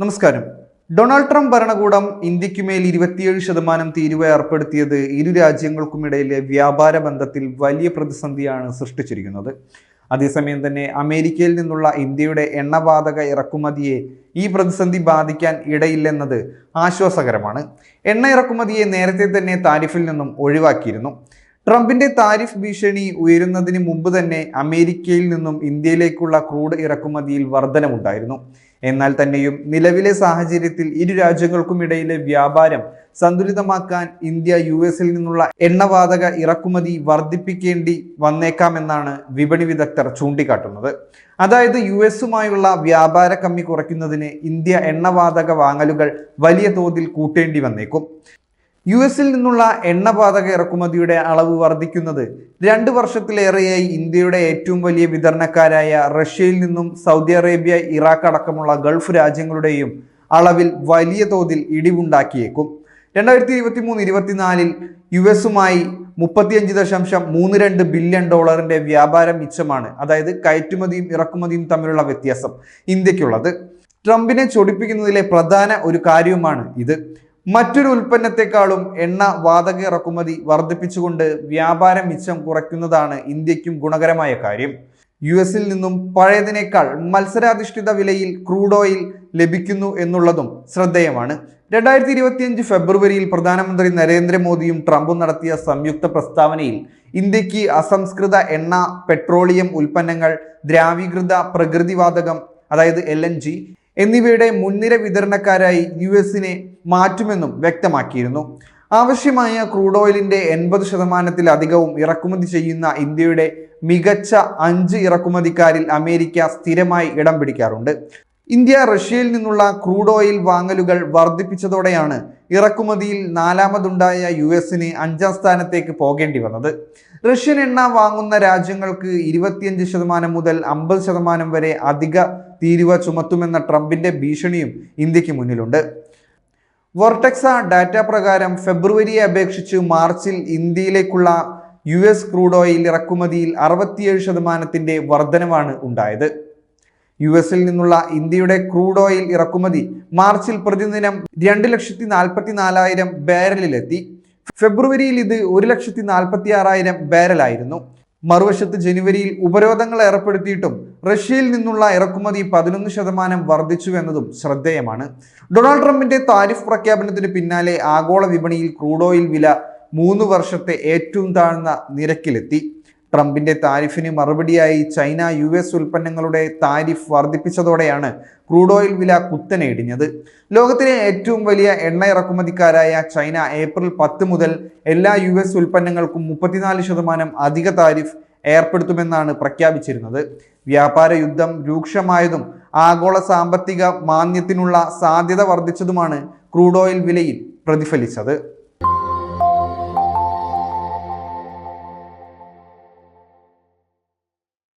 നമസ്കാരം. Donald Trump ഭരണകൂടം ഇന്ത്യക്കുമേൽ ഇരുപത്തിയേഴ് ശതമാനം തീരുവ ഏർപ്പെടുത്തിയത് ഇരു രാജ്യങ്ങൾക്കുമിടയിലെ വ്യാപാര ബന്ധത്തിൽ വലിയ പ്രതിസന്ധിയാണ് സൃഷ്ടിച്ചിരിക്കുന്നത്. അതേസമയം തന്നെ അമേരിക്കയിൽ നിന്നുള്ള ഇന്ത്യയുടെ എണ്ണവാതക ഇറക്കുമതിയെ ഈ പ്രതിസന്ധി ബാധിക്കാൻ ഇടയില്ലെന്നത് ആശ്വാസകരമാണ്. എണ്ണ ഇറക്കുമതിയെ നേരത്തെ തന്നെ താരിഫിൽ നിന്നും ഒഴിവാക്കിയിരുന്നു. ട്രംപിന്റെ താരിഫ് ഭീഷണി ഉയരുന്നതിന് മുമ്പ് തന്നെ അമേരിക്കയിൽ നിന്നും ഇന്ത്യയിലേക്കുള്ള ക്രൂഡ് ഇറക്കുമതിയിൽ വർധനമുണ്ടായിരുന്നു. എന്നാൽ തന്നെയും നിലവിലെ സാഹചര്യത്തിൽ ഇരു രാജ്യങ്ങൾക്കും ഇടയിലെ വ്യാപാരം സന്തുലിതമാക്കാൻ ഇന്ത്യ യു എസിൽ നിന്നുള്ള എണ്ണവാതക ഇറക്കുമതി വർദ്ധിപ്പിക്കേണ്ടി വന്നേക്കാമെന്നാണ് വിപണി വിദഗ്ധർ ചൂണ്ടിക്കാട്ടുന്നത്. അതായത് യു എസുമായുള്ള വ്യാപാര കമ്മി കുറയ്ക്കുന്നതിന് ഇന്ത്യ എണ്ണവാതക വാങ്ങലുകൾ വലിയ തോതിൽ കൂട്ടേണ്ടി വന്നേക്കും. യു എസിൽ നിന്നുള്ള എണ്ണപാതക ഇറക്കുമതിയുടെ അളവ് വർദ്ധിക്കുന്നത് രണ്ട് വർഷത്തിലേറെയായി ഇന്ത്യയുടെ ഏറ്റവും വലിയ വിതരണക്കാരായ റഷ്യയിൽ നിന്നും സൗദി അറേബ്യ ഇറാഖ് അടക്കമുള്ള ഗൾഫ് രാജ്യങ്ങളുടെയും അളവിൽ വലിയ തോതിൽ ഇടിവുണ്ടാക്കിയേക്കും. രണ്ടായിരത്തി ഇരുപത്തി മൂന്ന് ഇരുപത്തിനാലിൽ യു എസുമായി മുപ്പത്തിയഞ്ച് ദശാംശം മൂന്ന് രണ്ട് ബില്യൺ ഡോളറിന്റെ വ്യാപാരം മിച്ചമാണ്. അതായത് കയറ്റുമതിയും ഇറക്കുമതിയും തമ്മിലുള്ള വ്യത്യാസം ഇന്ത്യക്കുള്ളത്. ട്രംപിനെ ചൊടിപ്പിക്കുന്നതിലെ പ്രധാന ഒരു കാര്യവുമാണ് ഇത്. മറ്റൊരു ഉൽപ്പന്നത്തെക്കാളും എണ്ണ വാതക ഇറക്കുമതി വർദ്ധിപ്പിച്ചുകൊണ്ട് വ്യാപാര മിച്ചം കുറയ്ക്കുന്നതാണ് ഇന്ത്യക്കും ഗുണകരമായ കാര്യം. യു എസിൽ നിന്നും പഴയതിനേക്കാൾ മത്സരാധിഷ്ഠിത വിലയിൽ ക്രൂഡ് ഓയിൽ ലഭിക്കുന്നു എന്നുള്ളതും ശ്രദ്ധേയമാണ്. രണ്ടായിരത്തി ഇരുപത്തിയഞ്ച് ഫെബ്രുവരിയിൽ പ്രധാനമന്ത്രി നരേന്ദ്രമോദിയും ട്രംപും നടത്തിയ സംയുക്ത പ്രസ്താവനയിൽ ഇന്ത്യയ്ക്ക് അസംസ്കൃത എണ്ണ പെട്രോളിയം ഉൽപ്പന്നങ്ങൾ ദ്രാവീകൃത പ്രകൃതിവാതകം അതായത് എൽ എന്നിവയുടെ മുൻനിര വിതരണക്കാരായി യു എസിനെ മാറ്റുമെന്നും വ്യക്തമാക്കിയിരുന്നു. ആവശ്യമായ ക്രൂഡ് ഓയിലിന്റെ എൺപത് ശതമാനത്തിലധികവും ഇറക്കുമതി ചെയ്യുന്ന ഇന്ത്യയുടെ മികച്ച അഞ്ച് ഇറക്കുമതിക്കാരിൽ അമേരിക്ക സ്ഥിരമായി ഇടം പിടിക്കാറുണ്ട്. ഇന്ത്യ റഷ്യയിൽ നിന്നുള്ള ക്രൂഡ് ഓയിൽ വാങ്ങലുകൾ വർദ്ധിപ്പിച്ചതോടെയാണ് ഇറക്കുമതിയിൽ നാലാമതുണ്ടായ യു എസിന് അഞ്ചാം സ്ഥാനത്തേക്ക് പോകേണ്ടി വന്നത്. റഷ്യൻ എണ്ണ വാങ്ങുന്ന രാജ്യങ്ങൾക്ക് ഇരുപത്തിയഞ്ച് ശതമാനം മുതൽ അമ്പത് ശതമാനം വരെ അധിക തീരുവ ചുമത്തുമെന്ന ട്രംപിന്റെ ഭീഷണിയും ഇന്ത്യയ്ക്ക് മുന്നിലുണ്ട്. വോർടെക്സ ഡാറ്റ പ്രകാരം ഫെബ്രുവരിയെ അപേക്ഷിച്ച് മാർച്ചിൽ ഇന്ത്യയിലേക്കുള്ള യു എസ് ക്രൂഡ് ഓയിൽ ഇറക്കുമതിയിൽ അറുപത്തിയേഴ് ശതമാനത്തിന്റെ വർധനവാണ് ഉണ്ടായത്. യു എസിൽ നിന്നുള്ള ഇന്ത്യയുടെ ക്രൂഡ് ഓയിൽ ഇറക്കുമതി മാർച്ചിൽ പ്രതിദിനം രണ്ട് ലക്ഷത്തി നാൽപ്പത്തി നാലായിരം ബാരലിലെത്തി. ഫെബ്രുവരിയിൽ ഇത് ഒരു ലക്ഷത്തി നാൽപ്പത്തി ആറായിരം ബാരലായിരുന്നു. മറുവശത്ത് ജനുവരിയിൽ ഉപരോധങ്ങൾ ഏർപ്പെടുത്തിയിട്ടും റഷ്യയിൽ നിന്നുള്ള ഇറക്കുമതി പതിനൊന്ന് ശതമാനം വർദ്ധിച്ചു എന്നതും ശ്രദ്ധേയമാണ്. ഡൊണാൾഡ് ട്രംപിന്റെ താരിഫ് പ്രഖ്യാപനത്തിന് പിന്നാലെ ആഗോള വിപണിയിൽ ക്രൂഡ് ഓയിൽ വില മൂന്ന് വർഷത്തെ ഏറ്റവും താഴ്ന്ന നിരക്കിലെത്തി. ട്രംപിന്റെ താരിഫിന് മറുപടിയായി ചൈന യു എസ് ഉൽപ്പന്നങ്ങളുടെ താരിഫ് വർദ്ധിപ്പിച്ചതോടെയാണ് ക്രൂഡ് ഓയിൽ വില കുത്തനെ ഇടിഞ്ഞത് ലോകത്തിലെ ഏറ്റവും വലിയ എണ്ണ ഇറക്കുമതിക്കാരായ ചൈന ഏപ്രിൽ പത്ത് മുതൽ എല്ലാ യു എസ് ഉൽപ്പന്നങ്ങൾക്കും മുപ്പത്തിനാല് ശതമാനം അധിക താരിഫ് ഏർപ്പെടുത്തുമെന്നാണ് പ്രഖ്യാപിച്ചിരുന്നത്. വ്യാപാര യുദ്ധം രൂക്ഷമായതും ആഗോള സാമ്പത്തിക മാന്ദ്യത്തിനുള്ള സാധ്യത വർദ്ധിച്ചതുമാണ് ക്രൂഡ് ഓയിൽ വിലയിൽ പ്രതിഫലിച്ചത്.